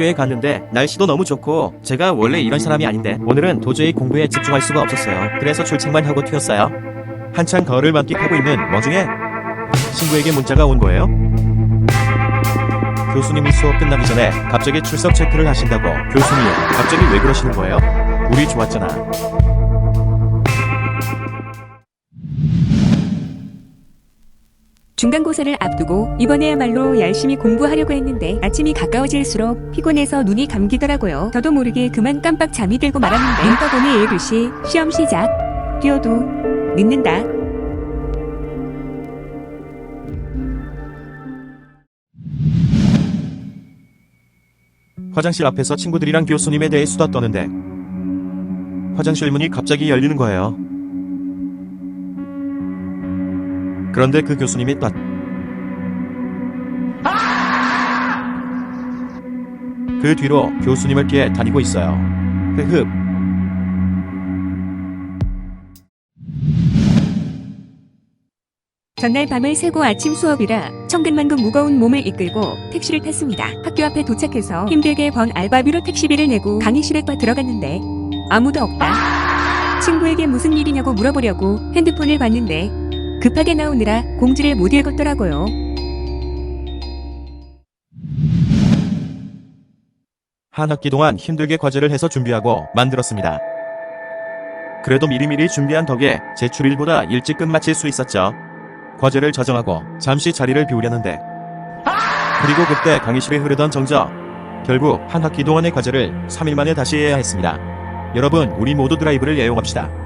학교에 갔는데 날씨도 너무 좋고 제가 원래 이런 사람이 아닌데 오늘은 도저히 공부에 집중할 수가 없었어요. 그래서 출첵만 하고 튀었어요. 한창 거를 만끽하고 있는 와중에 친구에게 문자가 온 거예요. 교수님이 수업 끝나기 전에 갑자기 출석 체크를 하신다고 교수님 갑자기 왜 그러시는 거예요? 우리 좋았잖아. 중간고사를 앞두고 이번에야말로 열심히 공부하려고 했는데 아침이 가까워질수록 피곤해서 눈이 감기더라고요. 저도 모르게 그만 깜빡 잠이 들고 말았는데 눈 떠 보니 7시 시험 시작. 뛰어도 늦는다. 화장실 앞에서 친구들이랑 교수님에 대해 수다 떠는데 화장실 문이 갑자기 열리는 거예요. 그런데 그 교수님이 딱그 뒤로 교수님을 피해 다니고 있어요. 흐흡. 전날 밤을 새고 아침 수업이라 천근만근 무거운 몸을 이끌고 택시를 탔습니다. 학교 앞에 도착해서 힘들게 번 알바비로 택시비를 내고 강의실에 빠 들어갔는데 아무도 없다. 친구에게 무슨 일이냐고 물어보려고 핸드폰을 봤는데 급하게 나오느라 공지를 못 읽었더라고요. 한 학기 동안 힘들게 과제를 해서 준비하고 만들었습니다. 그래도 미리미리 준비한 덕에 제출일보다 일찍 끝마칠 수 있었죠. 과제를 저장하고 잠시 자리를 비우려는데 그리고 그때 강의실에 흐르던 정적 결국 한 학기 동안의 과제를 3일 만에 다시 해야 했습니다. 여러분 우리 모두 드라이브를 애용합시다.